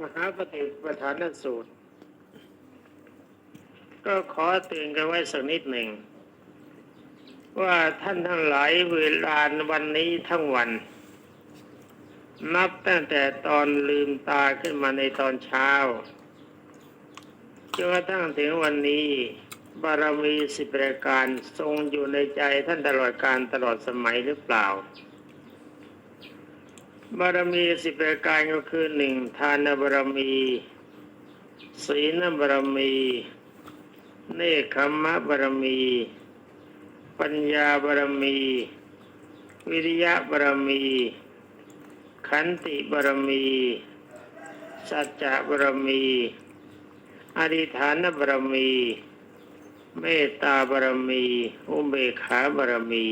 มหาปฏิปทานสูตร ก็ขอเตือนกันไว้สักนิดหนึ่ง ว่าท่านทั้งหลายเวลาวันนี้ทั้งวัน นับตั้งแต่ตอนลืมตาขึ้นมาในตอนเช้าจนกระทั่งถึงวันนี้ บารมีสิบประการทรงอยู่ในใจท่านตลอดการตลอดสมัยหรือเปล่า บารมีสิบประการก็คือหนึ่งทานบารมี ศีลบารมี เนคขมะบารมี ปัญญาบารมี วิริยะบารมี ขันติบารมี สัจจะบารมีอธิฐานบารมี เมตตาบารมี อุเบกขาบารมี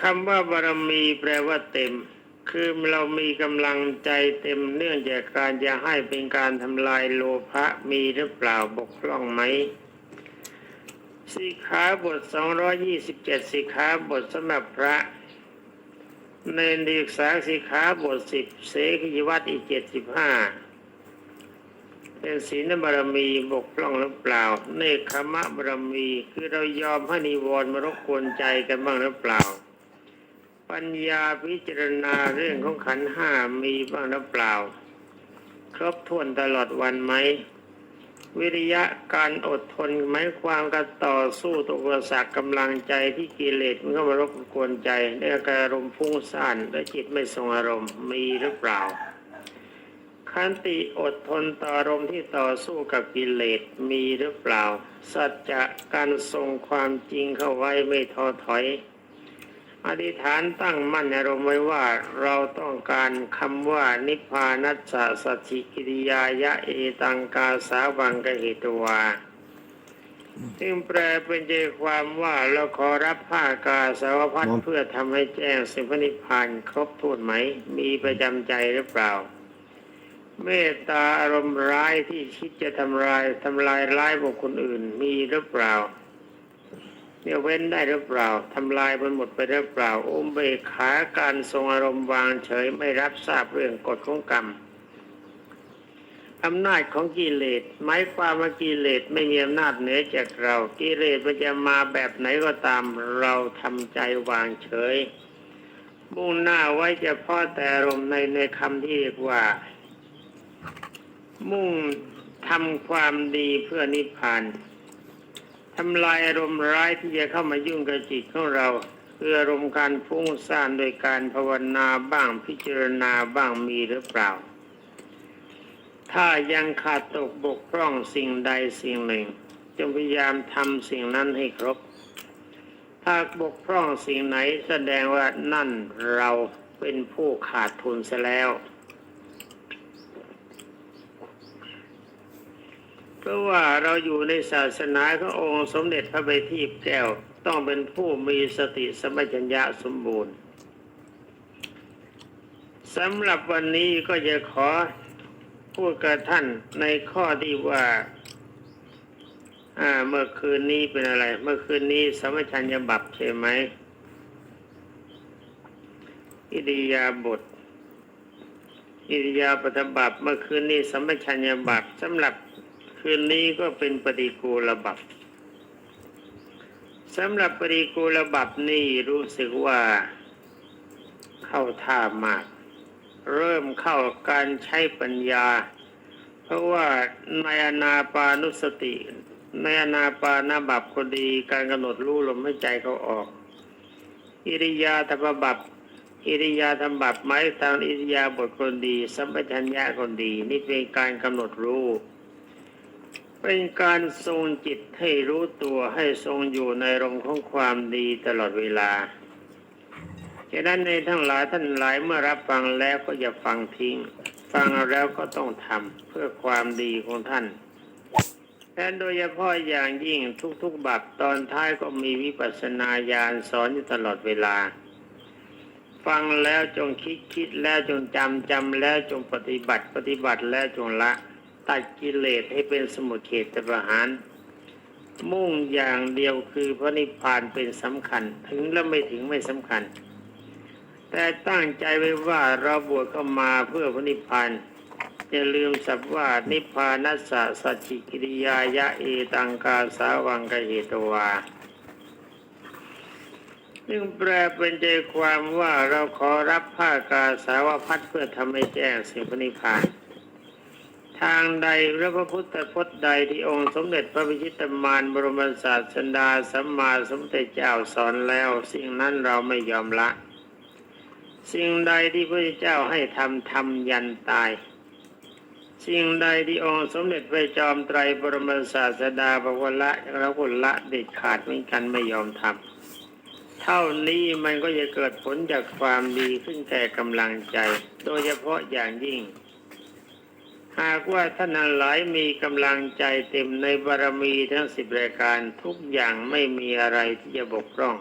คำว่าบารมีแปลว่าเต็ม คือเรามีกำลังใจเต็มเนื่องจากการจะให้เป็นการทำลายโลภะมีหรือเปล่าบกพร่องไหมสิกขาบท 227 สิกขาบทสำหรับพระ ในดีกษาสิกขาบท 10 เสกิวัตอีก 75 เป็นศีลบารมีบกพร่องหรือเปล่า เนคขมะบารมี คือเรายอมให้นิวรณ์มารบกวนใจกันบ้างหรือเปล่า ปัญญาพิจารณาเรื่องของขันห้ามีบ้างหรือเปล่า ครบถ้วนตลอดวันไหม วิริยะการอดทนไหมความการต่อสู้ตัวอุปสรรคกำลังใจที่กิเลสมันก็มารบกวนใจและการอารมณ์ฟุ้งซ่านและจิตไม่ทรงอารมณ์มีหรือเปล่าขันติอดทนต่ออารมณ์ที่ต่อสู้กับกิเลสมีหรือเปล่า สัจจะการทรงความจริงเข้าไว้ไม่ท้อถอย อธิษฐานตั้งมั่นอารมณ์ไว้ว่าเราต้องการคำว่านิพพานัสสะสัจิกิริยายะเอตังกาสาวังกเหตวาซึ่งแปลเป็นใจความว่าเราขอรับผ้ากาสาวพัดเพื่อทำให้แจ้งสิ่งพนิพพานครบถ้วนไหม มีประจำใจหรือเปล่า เมตตาอารมณ์ร้ายที่คิดจะทำลายทำลายร้ายบุคคลอื่นมีหรือเปล่า เนี่ยเว้นได้หรือเปล่าทำลายมันหมดไปหรือเปล่าอุเบกขาการทรงอารมณ์วางเฉยไม่รับทราบเรื่องกฎของกรรมอำนาจของกิเลสหมายความว่ากิเลสไม่มีอำนาจเหนือจากเรา กิเลสมันจะมาแบบไหนก็ตาม เราทำใจวางเฉย มุ่งหน้าไว้เฉพาะแต่อารมณ์ในในคำที่เรียกว่า มุ่งทำความดีเพื่อนิพพาน ทำลายอารมณ์ร้ายที่จะเข้ามายุ่งกับจิตของเราคืออารมณ์การฟุ้งซ่านโดยการภาวนาบ้างพิจารณาบ้างมีหรือเปล่า ถ้ายังขาดตกบกพร่องสิ่งใดสิ่งหนึ่งจงพยายามทำสิ่งนั้นให้ครบ ถ้าบกพร่องสิ่งไหนแสดงว่านั่นเราเป็นผู้ขาดทุนซะแล้ว เพราะว่าเราอยู่ในศาสนาขององค์สมเด็จพระบัณฑิตแก้ว ต้องเป็นผู้มีสติสมปชัญญะสมบูรณ์สำหรับวันนี้ก็จะขอพูดกับท่านในข้อที่ว่าเมื่อคืนนี้เป็นอะไร เมื่อคืนนี้สมปชัญญะบับใช่ไหมอิริยาบถอิริยาบถบับเมื่อคืนนี้สมปชัญญะบับสำหรับ คืนนี้ก็เป็นปฏิกูลบับสำหรับปฏิกูลบับนี่รู้สึกว่าเข้าท่ามาก เริ่มเข้าการใช้ปัญญา เพราะว่าในอนาปานุสติ ในอนาปานาบับก็ดีการกำหนดรู้ลมหายใจเขาออก อิริยาธรรมบับอิริยาธรรมบับหมายทางอิริยาบทคนดี สัมปชัญญะคนดี นี่เป็นการกำหนดรู้ เป็นการทรงจิตให้รู้ตัวให้ทรงอยู่ในรมของความดีตลอดเวลาฉะนั้นในทั้งหลายท่านหลายเมื่อรับฟังแล้วก็อย่าฟังทิ้ง ฟังแล้วก็ต้องทำเพื่อความดีของท่านและโดยเฉพาะอย่างยิ่งทุกๆบับตอนท้ายก็มีวิปัสสนาญาณสอนอยู่ตลอดเวลา ฟังแล้วจงคิดคิดแล้วจงจำจำแล้วจงปฏิบัติปฏิบัติแล้วจงละ ตัดกิเลสให้เป็นสมุทเฉตประหาร มุ่งอย่างเดียวคือพระนิพพานเป็นสำคัญ ถึงและไม่ถึงไม่สำคัญ แต่ตั้งใจไว้ว่าเราบวชเข้ามาเพื่อพระนิพพานอย่าลืมสับว่านิพพานัสสะสัจจิกิริยายะเอตังกาสาวังกเหตวาซึ่งแปลเป็นใจความว่าเราขอรับผ้ากาสาวพัดเพื่อทำให้แจ้งสิ่งพระนิพพาน ทางใดพระพุทธพจน์ใดที่องค์สมเด็จพระพิชิตมารบรมศาสดาสัมมาสัมพุทธเจ้าสอนแล้ว สิ่งนั้นเราไม่ยอมละ สิ่งใดที่พระเจ้าให้ทำทำยันตาย สิ่งใดที่องค์สมเด็จพระจอมไตรบรมศาสดาบอกว่าละเราก็ละเด็ดขาดเหมือนกันไม่ยอมทำเท่านี้มันก็จะเกิดผลจากความดีขึ้นแก่กำลังใจ โดยเฉพาะอย่างยิ่ง หากว่าท่านหลายมีกำลังใจเต็มในบารมีทั้งสิบรายการทุกอย่างไม่มีอะไรที่จะบกพร่อง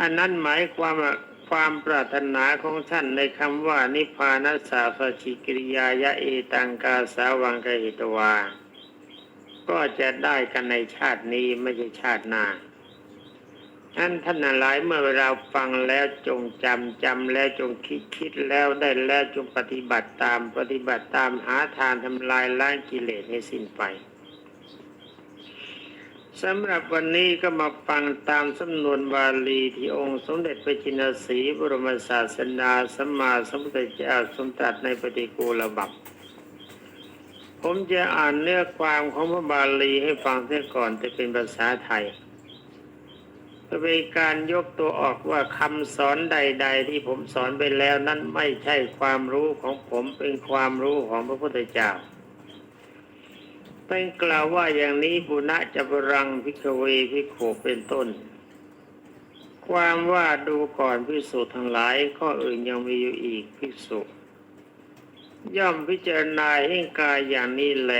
อันนั้นหมายความว่าความปรารถนาของท่านในคำว่านิพพานัสสาฟชิกิริยายะเอตังกาสาวังกหิตวา ก็จะได้กันในชาตินี้ไม่ใช่ชาติหน้า ท่นท่านหลายเมื่อเราฟังแล้วจงจำจำแล้วจงคิดคิดแล้วได้แล้วจงปฏิบัติตามปฏิบัติตามหาทางทำลายล้างกิเลสให้สิ้นไปสำหรับวันนี้ก็มาฟังตามสำนวนบาลีที่องค์สมเด็จพระจินสีบรมศาสดาสัมมาสัมพุทธเจ้าทรงตรัสในปฏิกูลบัพผมจะอ่านเนื้อความของพระบาลีให้ฟังเสียก่อนจะเป็นภาษาไทย เป็นการยกตัวออกว่าคำสอนใด ๆ ที่ผมสอนไปแล้วนั้นไม่ใช่ความรู้ของผมเป็นความรู้ของพระพุทธเจ้าเป็นกล่าวว่าอย่างนี้บุณะจะบรังพิกเวพิโขเป็นต้น ความว่าดูก่อนพิสูจทั้งหลายข้ออื่นยังมีอยู่อีกพิสูจย่อมพิจารณาให้กายอย่างนี้แล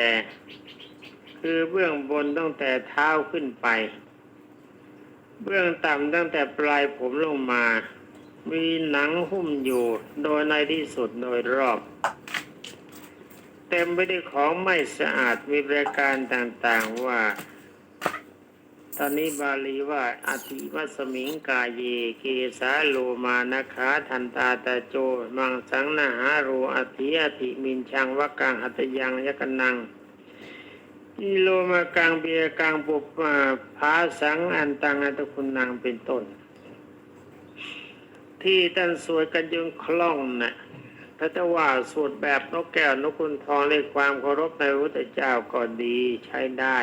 คือเบื้องบนตั้งแต่เท้าขึ้นไป เบื้องต่ำตั้งแต่ปลายผมลงมา มีหนังหุ้มอยู่โดยในที่สุดโดยรอบ เต็มไปด้วยของไม่สะอาดมีรายการต่างๆว่า ตอนนี้บาลีว่าอธิมัสมิงกายเยเกสาโลมานาขาทันตาตาโจ มังสังนาหารูอธิอธิมินชังวกังหัตยังยกนัง อิโลมากังเบียกังปุปมาภาสังอันตังอันตคุณนางเป็นต้น ที่ท่านสวดกันยังคล่องนะ่ะถ้าจะว่าสวดแบบนกแก้วนกคุณทองในความเคารพในพระเจ้าก็ดีใช้ได้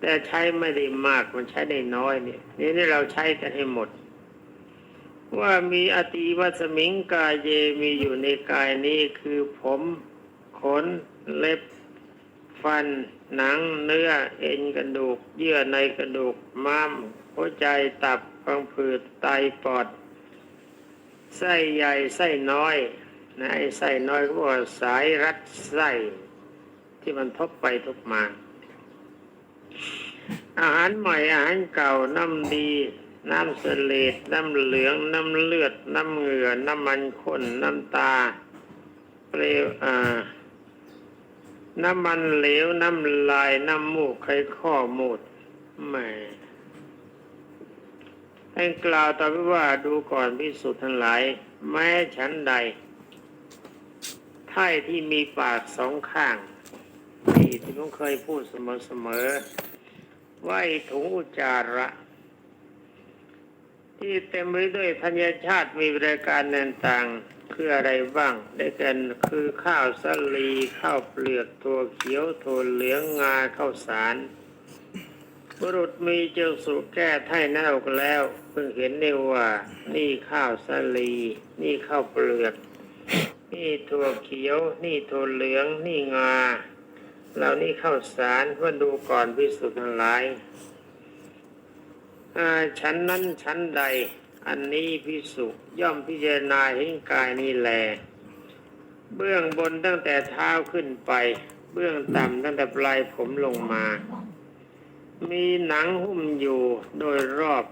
แต่ใช้ไม่ได้มากมันใช้ได้น้อยเนี่ยนี่นี่เราใช้กันให้หมด ว่ามีอติวัสมิงกายเยมีอยู่ในกายนี้คือผมขนเล็บ ฟัน หนังเนื้อเอ็นกระดูก เยื่อในกระดูกม้ามหัวใจตับพังผืดไตปอด ไส้ใหญ่ไส้น้อยนะไอ้ไส้น้อยก็บอกว่าสายรัดไส้ที่มันทบไปทบมา อาหารใหม่อาหารเก่าน้ำดี น้ำเสลดน้ำเหลือง น้ำเลือด น้ำเหงื่อ น้ำมันข้นน้ำตา เปลวอ่า น้ำมันเหลวน้ำลายน้ำมูกไขข้อมูดแม่ให้กล่าวต่อไปว่าดูก่อนพิสุทธ์ทั้งหลาย แม้ฉันใดไท่ที่มีปากสองข้างนี่ที่ผมเคยพูดเสมอๆว่าไอ้ถุงอุจจาระ ที่เต็มไปด้วยธัญชาติมีรายการต่างๆ คืออะไรบ้าง ได้แกันคือข้าวสาลีข้าวเปลือกถั่วเขียวถั่วเหลืองงาข้าวสารบุรุษมีเจ้าสุแก้ไถ่เน่าแล้ว เพิ่งเห็นได้ว่า นี่ข้าวสาลี นี่ข้าวเปลือก นี่ถั่วเขียว นี่ถั่วเหลือง นี่งาเหล่านี้ข้าวสารว่าดูก่อนพิสุทธิ์ทั้งหลายชั้นนั้นชั้นใด อันนี้พิสุย่อมพิจารณาเห็นกายนี้แล เบื้องบนตั้งแต่เท้าขึ้นไป เบื้องต่ำตั้งแต่ปลายผมลงมา มีหนังหุ้มอยู่โดยรอบ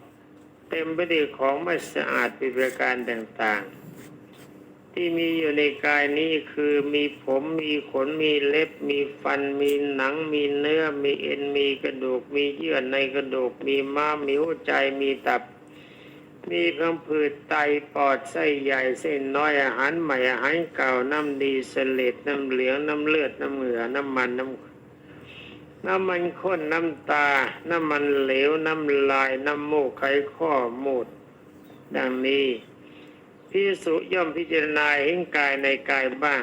เต็มไปด้วยของไม่สะอาดเป็นประการต่างๆ ที่มีอยู่ในกายนี้คือมีผมมีขนมีเล็บ มีฟัน มีหนัง มีเนื้อ มีเอ็นมีกระดูก มีเยื่อในกระดูก มีม้ามมีหัวใจมีตับ มีพังผืดไตปอดไส้ใหญ่เส้นน้อยอาหารใหม่อาหารเก่าน้ำดีเสลดน้ำเหลืองน้ำเลือดน้ำเหงื่อน้ำมันน้ำน้ำมันข้นน้ำตา น้ำมันเหลวน้ำลายน้ำมูกไขข้อมูด ดังนี้พิสุย่อมพิจารณาเห็นกายในกายบ้าง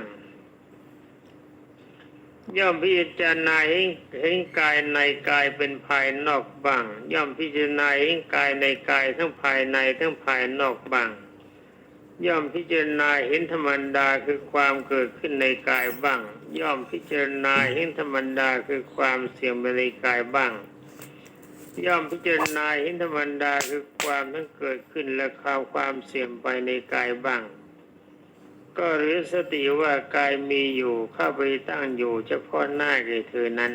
ย่อมพิจารณาเห็นเห็นกายในกายเป็นภายนอกบ้าง ย่อมพิจารณาเห็นกายในกายทั้งภายในทั้งภายนอกบ้าง ย่อมพิจารณาเห็นธรรมดาคือความเกิดขึ้นในกายบ้าง ย่อมพิจารณาเห็นธรรมดาคือความเสื่อมไปในกายบ้าง ย่อมพิจารณาเห็นธรรมดาคือความทั้งเกิดขึ้นและข่าวความเสื่อมไปในกายบ้าง ก็หรือสติว่ากายมีอยู่เข้าไปตั้งอยู่เฉพาะหน้าแก่เธอนั้น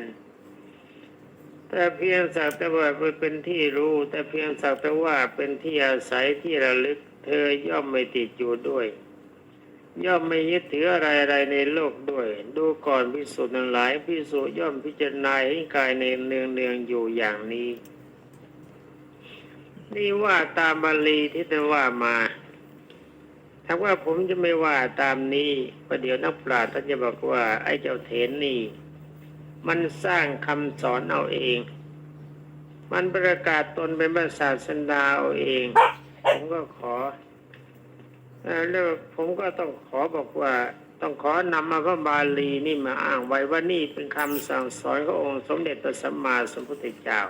แต่เพียงสักแต่ว่าเป็นที่รู้ แต่เพียงสักแต่ว่าเป็นที่อาศัยที่ระลึก เธอย่อมไม่ติดอยู่ด้วย ย่อมไม่ยึดถืออะไรอะไรในโลกด้วย ดูก่อนพิสูจน์ทั้งหลายพิสูจน์ย่อมพิจารณาให้กายในเนืองเนืองอยู่อย่างนี้ นี่ว่าตามบาลีที่ท่านว่ามา ถ้าว่าผมจะไม่ว่าตามนี้ประเดี๋ยวนักปราชญ์ท่านจะบอกว่าไอ้เจ้าเถนนี่ มันสร้างคำสอนเอาเอง มันประกาศตนเป็นพระศาสันดาเอาเอง ผมก็ขอเอ่อแล้วผมก็ต้องขอบอกว่าต้องขอนำมาพระบาลีนี่มาอ้างไว้ว่านี่เป็นคำสั่งสอนขององค์สมเด็จพระสัมมาสัมพุทธเจ้า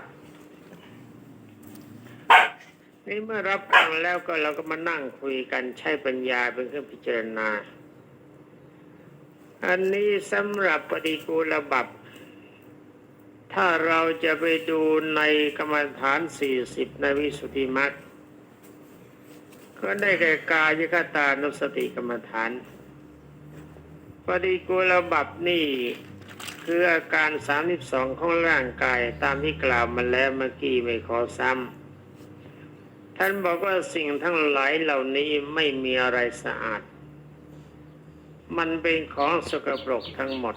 นี่เมื่อรับฟังแล้วก็เราก็มานั่งคุยกันใช้ปัญญาเป็นเครื่องพิจารณา อันนี้สำหรับปฏิกูลบับ ถ้าเราจะไปดูในกรรมฐาน40ในวิสุทธิมรรคก็ได้แก่กายคตานุสติกรรมฐาน ปฏิกูลบับนี่คืออาการ32ของร่างกายตามที่กล่าวมาแล้วเมื่อกี้ไม่ขอซ้ำ ท่านบอกว่าสิ่งทั้งหลายเหล่านี้ไม่มีอะไรสะอาด มันเป็นของสกปรกทั้งหมด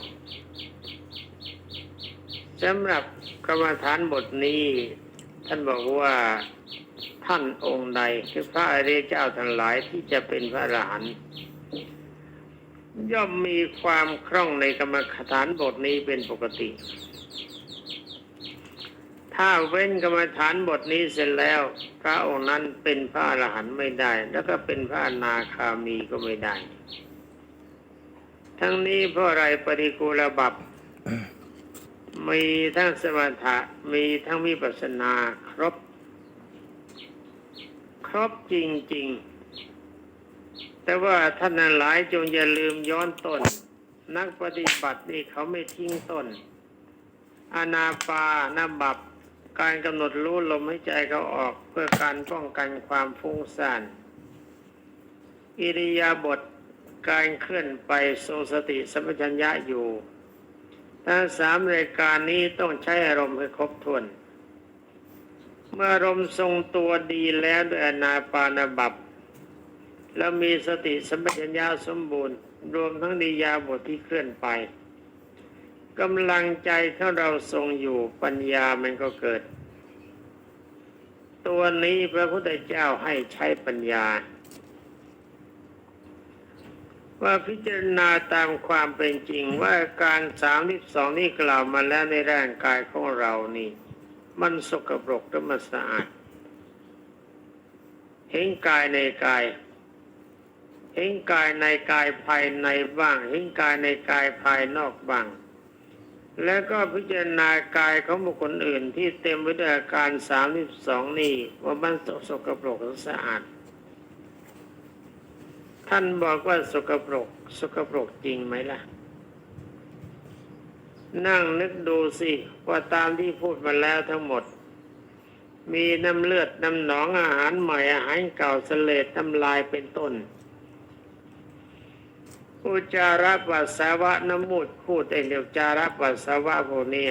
สำหรับกรรมฐานบทนี้ ท่านบอกว่าท่านองค์ใดคือพระอริยเจ้าทั้งหลายที่จะเป็นพระอรหันต์ย่อมมีความคล่องในกรรมฐานบทนี้เป็นปกติ ถ้าเว้นกรรมฐานบทนี้เสร็จแล้ว ระองค์นั้นเป็นพระอรหันต์ไม่ได้ แล้วก็เป็นพระนาคามีก็ไม่ได้ ทั้งนี้เพราะอะไรปฏิกูลบับมีทั้งสมถะมีทั้งวิปัสสนาครบ ครบจริง ๆ แต่ว่าท่านหลายจงอย่าลืมย้อนต้น นักปฏิบัตินี่เขาไม่ทิ้งต้น อนาปานาบับ การกำหนดรู้ลมหายใจเขาออกเพื่อการป้องกันความฟุ้งซ่าน อิริยาบถการเคลื่อนไปทรงสติสัมปชัญญะอยู่ทั้งสามรายการนี้ต้องใช้อารมณ์ให้ครบถ้วน เมื่ออารมณ์ทรงตัวดีแล้วด้วยอนาปานาบับ แล้วมีสติสัมปชัญญะสมบูรณ์ รวมทั้งนิยาบทที่เคลื่อนไป กำลังใจถ้าเราทรงอยู่ปัญญามันก็เกิด ตัวนี้พระพุทธเจ้าให้ใช้ปัญญา ว่าพิจารณาตามความเป็นจริงว่าการสามที่สองนี่กล่าวมาแล้วในร่างกายของเรานี่ มันสกปรกหรือมันสะอาดเห็นกายในกายเห็นกายในกายภายในบ้างเห็นกายในกายภายนอกบ้าง แล้วก็พิจารณากายของบุคคลอื่นที่เต็มไปด้วยอาการสามสิบสองนี่ว่ามันสกปรกหรือสะอาด ท่านบอกว่าสกปรก สกปรกจริงไหมล่ะ นั่งนึกดูสิ ว่าตามที่พูดมาแล้วทั้งหมด มีน้ำเลือด น้ำหนองอาหารใหม่อาหารเก่าเสลดน้ำลายเป็นต้น อุจาระปัสสาวะน้ำมูดพูดแต่เดียวจาระปัสสาวะพวกนี้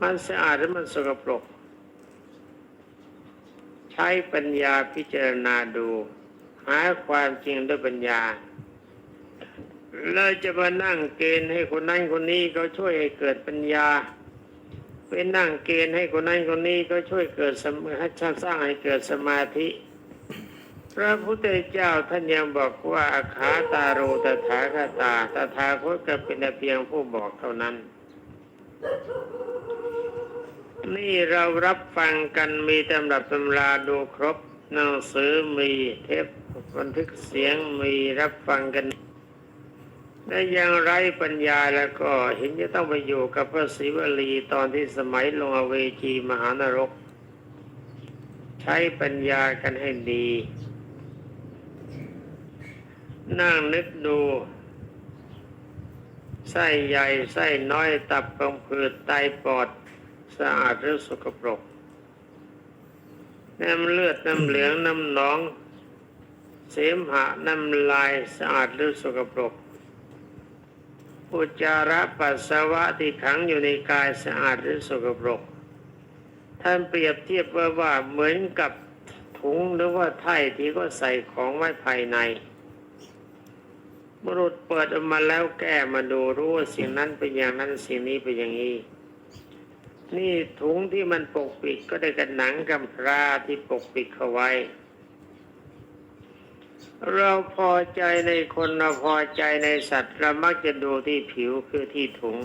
มันสะอาดหรือมันสกปรก ใช้ปัญญาพิจารณาดู หาความจริงด้วยปัญญาเราจะมานั่งเกณฑ์ให้คนนั้นคนนี้เขาช่วยให้เกิดปัญญาไปนั่งเกณฑ์ให้คนนั้นคนนี้ก็ช่วยเกิดสมาให้สร้างให้เกิดสมาธิ พระพุทธเจ้าท่านยังบอกว่าอาขาตาโรตถาคตาตถาคตก็เป็นเพียงผู้บอกเท่านั้น นี่เรารับฟังกันมีตำรับตำราดูครบหนังสือมีเทปบันทึกเสียงมีรับฟังกันและยังไร้ปัญญาแล้วก็เห็นจะต้องไปอยู่กับพระศิวลีตอนที่สมัยลงอเวจีมหานรก ใช้ปัญญากันให้ดี นั่งนึกดู ไส้ใหญ่ ไส้น้อยตับกำพืดไตปอด สะอาดหรือสกปรก น้ำเลือด น้ำเหลือง น้ำหนอง เสมหะ น้ำลายสะอาดหรือสกปรก อุจจาระปัสสาวะที่ขังอยู่ในกายสะอาดหรือสกปรก ท่านเปรียบเทียบว่าว่าเหมือนกับถุงหรือว่าไถ่ที่ก็ใส่ของไว้ภายใน บุรุษเปิดออกมาแล้วแก้มาดูรู้ว่าสิ่งนั้นเป็นอย่างนั้นสิ่งนี้เป็นอย่างนี้ นี่ถุงที่มันปกปิดก็ได้กับหนังกำพร้าที่ปกปิดเขาไว้ เราพอใจในคนเราพอใจในสัตว์เรามักจะดูที่ผิวคือที่ถุง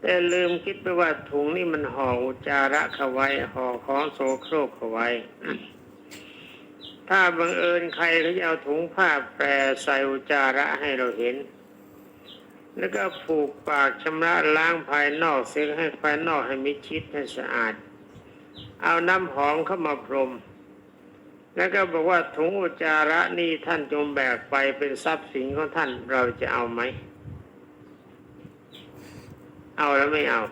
แต่ลืมคิดไปว่าถุงนี่มันห่ออุจาระเขาไว้ห่อของโสโครกเขาไว้ ถ้าบังเอิญใครเขาจะเอาถุงผ้าแปรใส่อุจาระให้เราเห็น แล้วก็ผูกปากชำระล้างภายนอกเสียให้ภายนอกให้มิชิดให้สะอาด เอาน้ำหอมเข้ามาพรม แล้วก็บอกว่าถุงอุจจาระนี่ท่านจงแบกไปเป็นทรัพย์สินของท่านเราจะเอาไหม เอาแล้วไม่เอา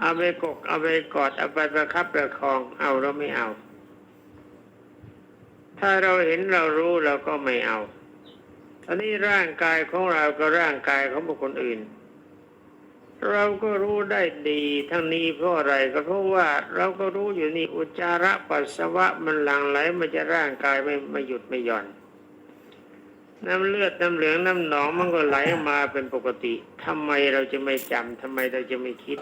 เอาไปกกเอาไปกอดเอาไปประคับประคอง เอาแล้วไม่เอา ถ้าเราเห็นเรารู้เราก็ไม่เอาอันนี้ร่างกายของเราก็ร่างกายของบุคคลอื่น เราก็รู้ได้ดีทั้งนี้เพราะอะไรก็เพราะว่าเราก็รู้อยู่นี่อุจจาระปัสสาวะมันหลั่งไหลมันจะร่างกายไม่ไม่หยุดไม่หย่อน น้ำเลือดน้ำเหลืองน้ำหนองมันก็ไหลมาเป็นปกติทำไมเราจะไม่จำทำไมเราจะไม่คิด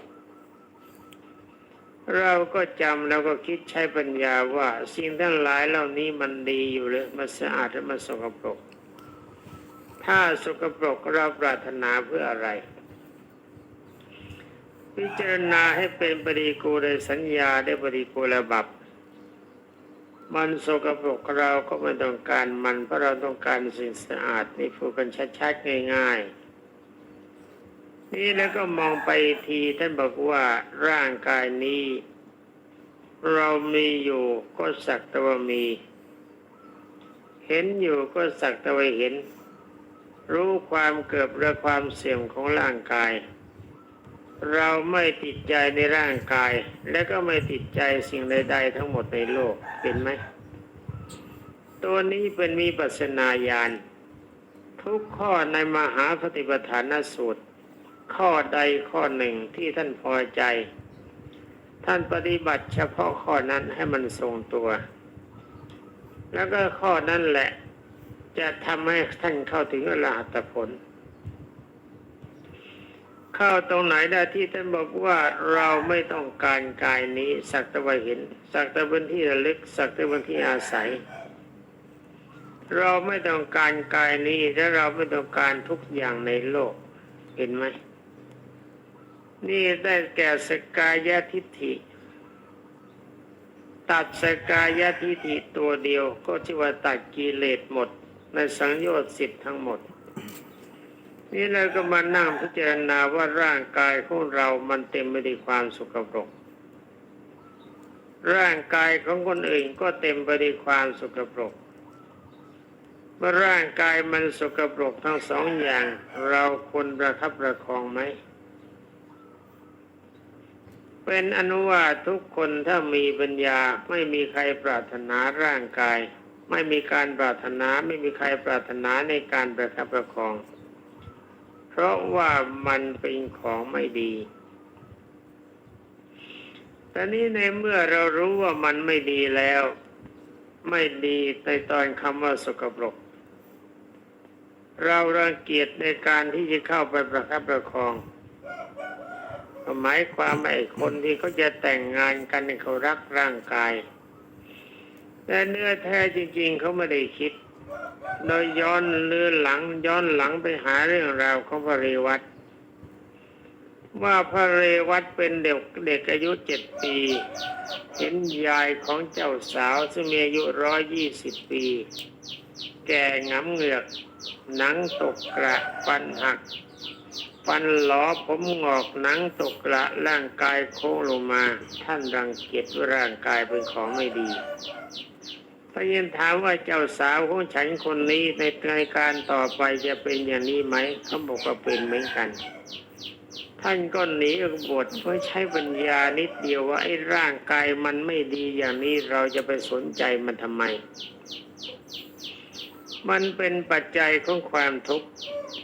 เราก็จำแล้วก็คิดใช้ปัญญาว่า สิ่งทั้งหลายเหล่านี้มันดีอยู่เลยมันสะอาดและมันสกปรก ถ้าสกปรกเราปรารถนาเพื่ออะไร พิจารณาให้เป็นปริกูลสัญญาได้ปริกูลบับ มันสกปรกเราก็ไม่ต้องการมันเพราะเราต้องการสิ่งสะอาดนี่พูดกันชัดๆง่ายๆ นี่แล้วก็มองไปทีท่านบอกว่าร่างกายนี้ เรามีอยู่ก็สักแต่ว่ามี เห็นอยู่ก็สักแต่ว่าเห็น รู้ความเกิดและความเสื่อมของร่างกาย เราไม่ติดใจในร่างกาย และก็ไม่ติดใจสิ่งใดๆทั้งหมดในโลกเป็นไหมตัวนี้เป็นมีปัสนาญาณทุกข้อในมหาปฏิปทานสูตร ข้อใดข้อหนึ่งที่ท่านพอใจ ท่านปฏิบัติเฉพาะข้อนั้นให้มันทรงตัว แล้วก็ข้อนั้นแหละ จะทำให้ท่านเข้าถึงอรหัตผล เข้าตรงไหนได้ที่ท่านบอกว่าเราไม่ต้องการกายนี้สักต่ว่าเห็น สักต่เป็นที่ระลึก สักต่เป็นที่อาศัยเราไม่ต้องการกายนี้และเราไม่ต้องการทุกอย่างในโลก เห็นไหม นี่ได้แก่สกายทิฏฐิ ตัดสกายทิฏฐิตัวเดียวก็ที่ว่าตัดกิเลสหมด ในสังโยชน์สิทธิ์ทั้งหมด นี่เราก็มานั่งพิจารณาว่าร่างกายของเรามันเต็มไปด้วยความสกปรก ร่างกายของคนอื่นก็เต็มไปด้วยความสกปรกเมื่อร่างกายมันสกปรกทั้งสองอย่าง เราควรประคับประคองไหม เป็นอนุวาทุกคนถ้ามีปัญญาไม่มีใครปรารถนาร่างกาย ไม่มีการปรารถนาไม่มีใครปรารถนาในการประคับประคอง เพราะว่ามันเป็นของไม่ดีแต่นี้ในเมื่อเรารู้ว่ามันไม่ดีแล้ว ไม่ดีในตอนคำว่าสกปรก เรารังเกียจในการที่จะเข้าไปประคับประคอง หมายความไอ้คนที่เขาจะแต่งงานกันเขารักร่างกาย แต่เนื้อแท้จริง ๆเขาไม่ได้คิด โดยย้อนเลื่อหลังย้อนหลังไปหาเรื่องราวของพระเรวัตว่าพระเรวัตเป็นเด็กเด็กอายุเจ็ดปี เห็นยายของเจ้าสาวซึ่งมีอายุร้อยยี่สิบปี แก่งำเหงือก หนังตกกระฟันหัก ฟันหลอผมงอกหนังตกกระร่างกายโค้งลงมา ท่านรังเกียจว่าร่างกายเป็นของไม่ดีพระเย็นถามว่าเจ้าสาวของฉันคนนี้ในรายการต่อไปจะเป็นอย่างนี้ไหมเขาบอกว่าเป็นเหมือนกัน ท่านก็หนีออกบทเพื่อใช้ปัญญานิดเดียวว่าไอ้ร่างกายมันไม่ดีอย่างนี้เราจะไปสนใจมันทำไม มันเป็นปัจจัยของความทุกข์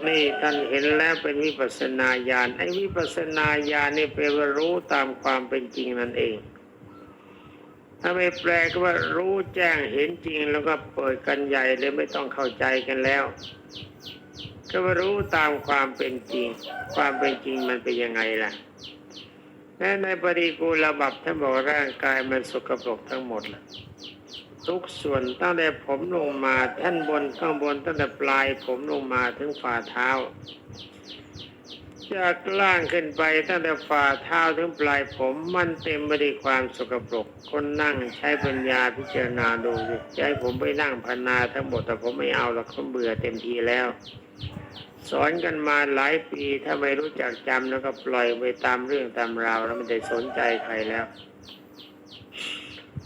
นี่ท่านเห็นแล้วเป็นวิปัสนาญาณไอ้วิปัสนาญาณนี่แปลว่ารู้ตามความเป็นจริงนั่นเอง ถ้าไม่แปลก็ว่ารู้แจ้งเห็นจริงแล้วก็เปิดกันใหญ่เลยไม่ต้องเข้าใจกันแล้ว ก็ว่ารู้ตามความเป็นจริง ความเป็นจริงมันเป็นยังไงล่ะและในปฏิกูลบับท่านบอกร่างกายมันสกปรกทั้งหมดล่ะ ทุกส่วนตั้งแต่ผมลงมาท่านบนข้างบนตั้งแต่ปลายผมลงมาถึงฝ่าเท้าจากล่างขึ้นไปตั้งแต่ฝ่าเท้าถึงปลายผมมันเต็มไปด้วยความสกปรก คนนั่งใช้ปัญญาพิจารณาดูสิจให้ผมไปนั่งพนาทั้งหมดแต่ผมไม่เอาหรอกผมเบื่อเต็มทีแล้ว สอนกันมาหลายปีถ้าไม่รู้จักจำแล้วก็ปล่อยไปตามเรื่องตามราวแล้วไม่ได้สนใจใครแล้ว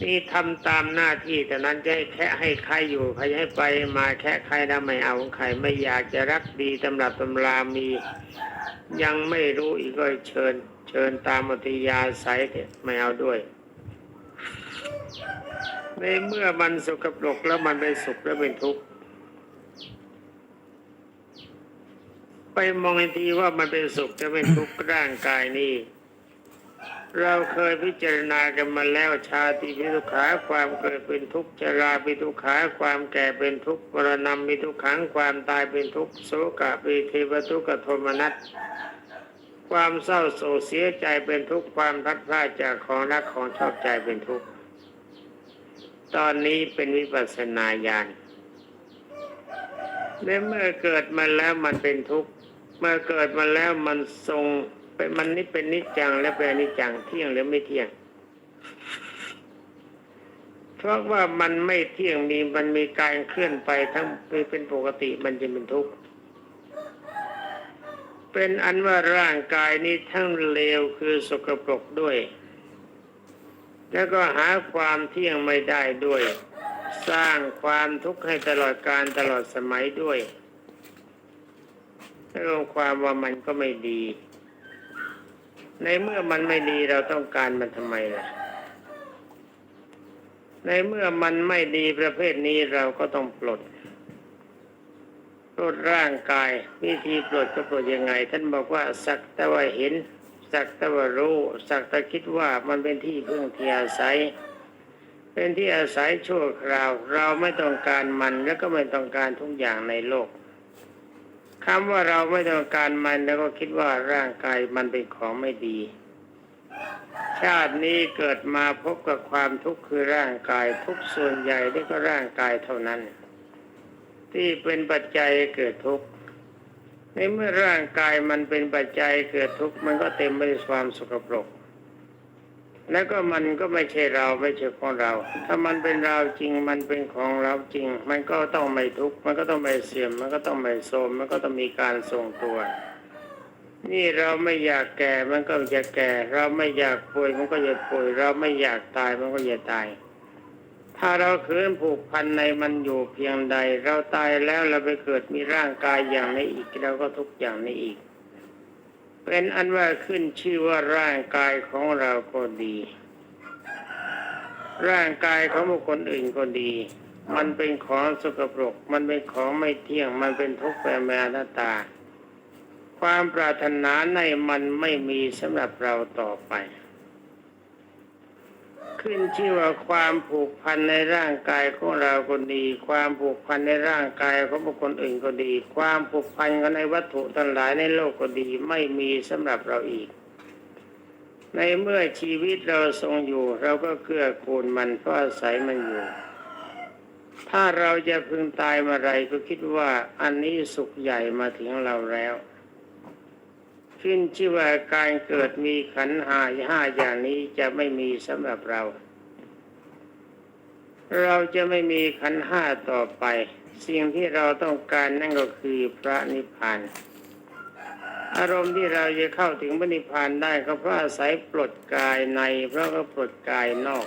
นี่ทำตามหน้าที่แต่นั้นจะให้แค่ให้ใครอยู่ใครให้ไปมาแค่ใครนะไม่เอาใครไม่อยากจะรักดีตำรับตำรามี ยังไม่รู้อีกก็เชิญ เชิญตามอัธยาศัยเถอะไม่เอาด้วย ในเมื่อมันสกปรกแล้วมันเป็นสุขแล้วเป็นทุกข์ไปมองอีกทีว่ามันเป็นสุขจะเป็นทุกข์ร่างกายนี้ เราเคยพิจารณากันมาแล้วชาติพิทุขาความเกิดเป็นทุกข์ชราพิทุขาความแก่เป็นทุกข์มรณะมิทุกขังความตายเป็นทุกข์โสกะปิเทวทุกขโทมนัสความเศร้าโศกเสียใจเป็นทุกข์ความพัดพราจากของรักของชอบใจเป็นทุกข์ตอนนี้เป็นวิปัสสนาญาณและเมื่อเกิดมาแล้วมันเป็นทุกข์เมื่อเกิดมาแล้วมันทรง เป็นมันนี่เป็นนิจจังและเป็นอนิจจังเที่ยงหรือไม่เที่ยง เพราะว่ามันไม่เที่ยงมีมันมีการเคลื่อนไปทั้งเป็นปกติมันจะเป็นทุกข์เป็นอันว่าร่างกายนี้ทั้งเลวคือสกปรกด้วย แล้วก็หาความเที่ยงไม่ได้ด้วย สร้างความทุกข์ให้ตลอดการตลอดสมัยด้วยรวมความว่ามันก็ไม่ดี ในเมื่อมันไม่ดีเราต้องการมันทำไมล่ะ ในเมื่อมันไม่ดีประเภทนี้เราก็ต้องปลด ปลดร่างกาย วิธีปลดก็ปลดยังไง ท่านบอกว่า สักแต่ว่าเห็น สักแต่ว่ารู้ สักแต่คิดว่ามันเป็นที่พึ่งที่อาศัย เป็นที่อาศัยชั่วคราว เราไม่ต้องการมันแล้วก็ไม่ต้องการทุกอย่างในโลก คำว่าเราไม่ต้องการมันแล้วก็คิดว่าร่างกายมันเป็นของไม่ดี ชาตินี้เกิดมาพบกับความทุกข์คือร่างกายทุกส่วนใหญ่นี่ก็ร่างกายเท่านั้น ที่เป็นปัจจัยเกิดทุกข์ในเมื่อร่างกายมันเป็นปัจจัยเกิดทุกข์มันก็เต็มไปด้วยความสกปรก แล้วก็มันก็ไม่ใช่เราไม่ใช่ของเรา ถ้ามันเป็นเราจริง มันเป็นของเราจริง มันก็ต้องไม่ทุกข์ มันก็ต้องไม่เสื่อมมันก็ต้องไม่โทรมมันก็ต้องมีการทรงตัว นี่เราไม่อยากแก่ มันก็จะแก่ เราไม่อยากป่วย มันก็จะป่วย เราไม่อยากตาย มันก็จะตาย ถ้าเราคืนผูกพันในมันอยู่เพียงใด เราตายแล้วเราไปเกิดมีร่างกายอย่างนี้อีก เราก็ทุกอย่างนี้อีก เป็นอันว่าขึ้นชื่อว่าร่างกายของเราก็ดี ร่างกายของบุคคลอื่นก็ดี มันเป็นของสกปรก มันเป็นของไม่เที่ยง มันเป็นทุกข์แปรแมหน้าตา ความปรารถนาในมันไม่มีสำหรับเราต่อไป ขึ้นชื่อว่าความผูกพันในร่างกายของเราก็ดี ความผูกพันในร่างกายของบุคคลอื่นก็ดี ความผูกพันกันในวัตถุทั้งหลายในโลกก็ดีไม่มีสำหรับเราอีก ในเมื่อชีวิตเราทรงอยู่ เราก็เกื้อกูลมันเพราะอาศัยมันอยู่ ถ้าเราจะพึงตายเมื่อไรก็คิดว่าอันนี้สุขใหญ่มาถึงเราแล้ว ขึ้นชื่อว่าการเกิดมีขันห้าห้าอย่างนี้จะไม่มีสำหรับเรา เราจะไม่มีขันห้าต่อไป สิ่งที่เราต้องการนั่นก็คือพระนิพพานอารมณ์ที่เราจะเข้าถึงพระนิพพานได้ก็เพราะอาศัยปลดกายในเพราะก็ปลดกายนอก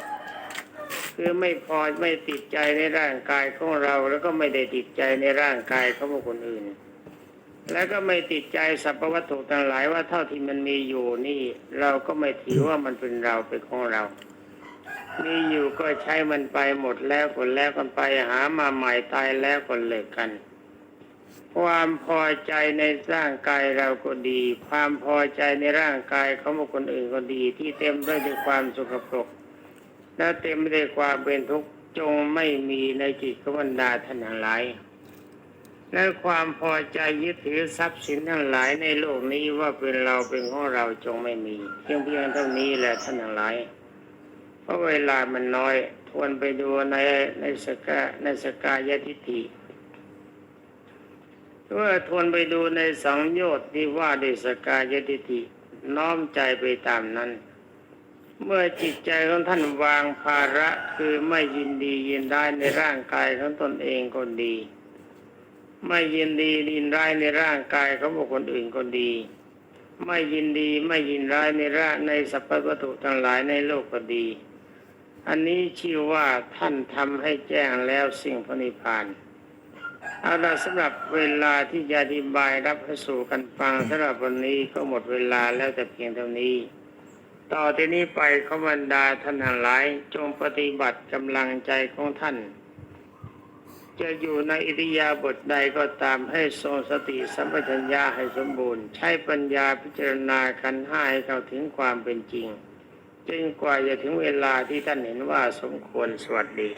คือไม่พอไม่ติดใจในร่างกายของเรา แล้วก็ไม่ได้ติดใจในร่างกายของบุคคลอื่น แล้วก็ไม่ติดใจสรรพวัตถุทั้งหลายว่าเท่าที่มันมีอยู่นี่ เราก็ไม่ถือว่ามันเป็นเราเป็นของเรา มีอยู่ก็ใช้มันไปหมดแล้วก็แล้วกันไปหามาใหม่ตายแล้วก็เลิกกัน ความพอใจในร่างกายเราก็ดี ความพอใจในร่างกายเของบุคคลอื่นก็ดี ที่เต็มด้วยความสกปรก และเต็มไปด้วยความเป็นทุกข์จงไม่มีในจิตขบรรดาท่านทั้งหลาย และความพอใจยึดถือทรัพย์สินทั้งหลายในโลกนี้ว่าเป็นเราเป็นของเราจงไม่มีเพียงเพียงเท่านี้แหละท่านทั้งหลายเพราะเวลามันน้อยทวนไปดูในในสกาในสกายทิฏฐิเมื่อทวนไปดูในสังโยชน์ที่ว่าด้วยสกายทิฏฐิน้อมใจไปตามนั้น เมื่อจิตใจของท่านวางภาระคือไม่ยินดียินได้ในร่างกายของตนเองก็ดี ไม่ยินดียินร้ายในร่างกายของบุคคลอื่นก็ดี ไม่ยินดีไม่ยินร้ายในร่างในสรรพวัตถุทั้งหลายในโลกก็ดี อันนี้ชื่อว่าท่านทำให้แจ้งแล้วสิ่งพระนิพพานเอาละสำหรับเวลาที่จะอธิบายรับให้สู่กันฟังสำหรับวันนี้ก็หมดเวลาแล้วแต่เพียงเท่านี้ ต่อที่นี้ไปขบรรดาท่านทั้งหลายจงปฏิบัติกำลังใจของท่าน จะอยู่ในอิริยาบถใดก็ตามให้ทรงสติสัมปชัญญะให้สมบูรณ์ ใช้ปัญญาพิจารณาขันห้าให้เข้าถึงความเป็นจริงจนกว่าจะถึงเวลาที่ท่านเห็นว่าสมควรสวัสดี